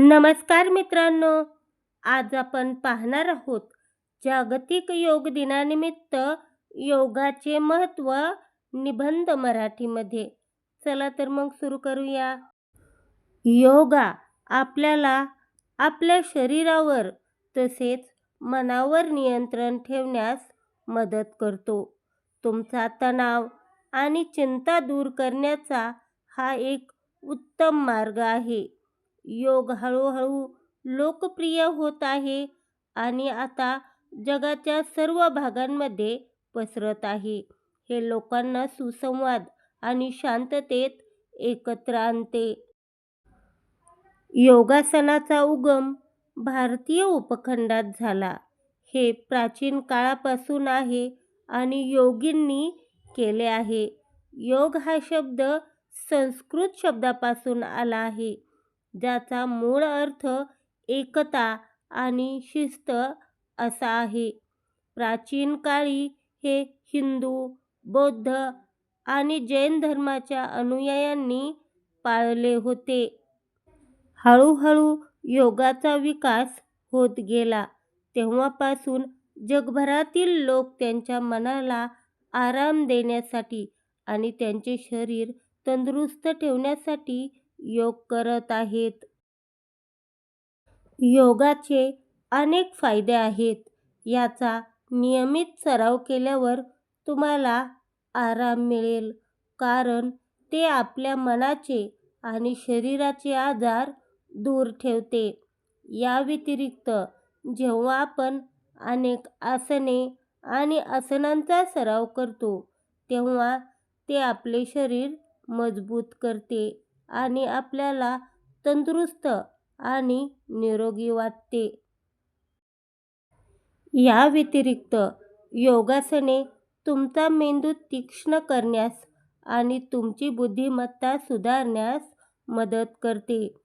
नमस्कार मित्रांनो आज आपण पाहणार आहोत जागतिक योग दिनानिमित्त योगाचे महत्त्व निबंध मराठीमध्ये. चला तर मग सुरू करूया. योगा आपल्याला आपल्या शरीरावर तसेच मनावर नियंत्रण ठेवण्यास मदत करतो. तुमचा तणाव आणि चिंता दूर करण्याचा हा एक उत्तम मार्ग आहे. योग हळूहळू लोकप्रिय होत आहे आणि आता जगाच्या सर्व भागांमध्ये पसरत आहे. हे लोकांना सुसंवाद आणि शांततेत एकत्र आणते. योगासनाचा उगम भारतीय उपखंडात झाला. हे प्राचीन काळापासून आहे आणि योगींनी केले आहे. योग हा शब्द संस्कृत शब्दापासून आला आहे. ज्याचा मूळ अर्थ एकता आणि शिस्त असा आहे. प्राचीन काळी हे हिंदू बौद्ध आणि जैन धर्माच्या अनुयायांनी पाळले होते. हळूहळू योगाचा विकास होत गेला. तेव्हापासून जगभरातील लोक त्यांच्या मनाला आराम देण्यासाठी आणि त्यांचे शरीर तंदुरुस्त ठेवण्यासाठी योग करत आहेत. योगाचे अनेक फायदे आहेत. याचा नियमित सराव केल्यावर तुम्हाला आराम मिळेल. कारण ते आपल्या मनाचे आणि शरीराचे आजार दूर ठेवते. या व्यतिरिक्त जेव्हा आपण अनेक आसने आणि आसनांचा सराव करतो तेव्हा ते आपले शरीर मजबूत करते. आणि आपल्याला तंदुरुस्त आणि निरोगी वाटते. या व्यतिरिक्त योगासने तुमचा मेंदू तीक्ष्ण करण्यास आणि तुमची बुद्धिमत्ता सुधारण्यास मदत करते.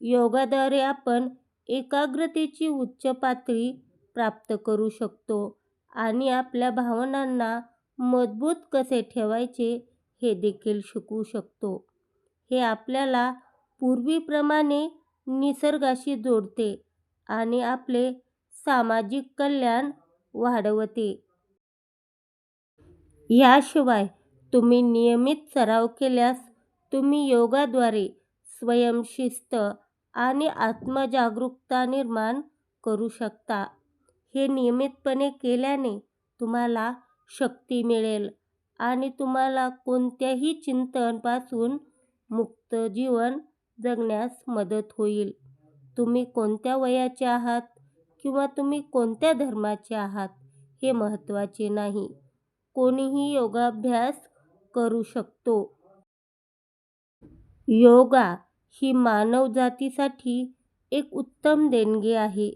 योगाद्वारे आपण एकाग्रतेची उच्च पातळी प्राप्त करू शकतो आणि आपल्या भावनांना मजबूत कसे ठेवायचे हे देखील शिकू शकतो. हे आपल्याला पूर्वीप्रमाणे निसर्गाशी जोडते आणि आपले सामाजिक कल्याण वाढवते. याशिवाय तुम्ही नियमित सराव केल्यास तुम्ही योगाद्वारे स्वयंशिस्त आणि आत्मजागरूकता निर्माण करू शकता. हे नियमितपणे केल्याने तुम्हाला शक्ती मिळेल आणि तुम्हाला कोणत्याही चिंतनपासून मुक्त जीवन जगण्यास मदत होईल. तुम्ही कोणत्या वयाचे आहात किंवा तुम्ही कोणत्या धर्माचे आहात हे महत्त्वाचे नाही. कोणीही योगाभ्यास करू शकतो. योगा ही मानवजातीसाठी एक उत्तम देणगी आहे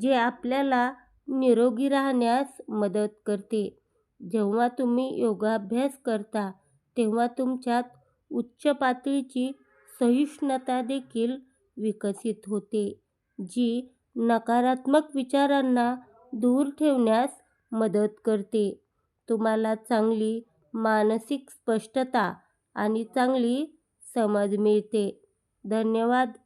जे आपल्याला निरोगी राहण्यास मदत करते. जेव्हा तुम्ही योगाभ्यास करता तेव्हा तुमच्यात उच्च पातळीची सहिष्णुता देखील विकसित होते जी नकारात्मक विचारांना दूर ठेवण्यास मदत करते. तुम्हाला चांगली मानसिक स्पष्टता आणि चांगली समज मिळते. धन्यवाद.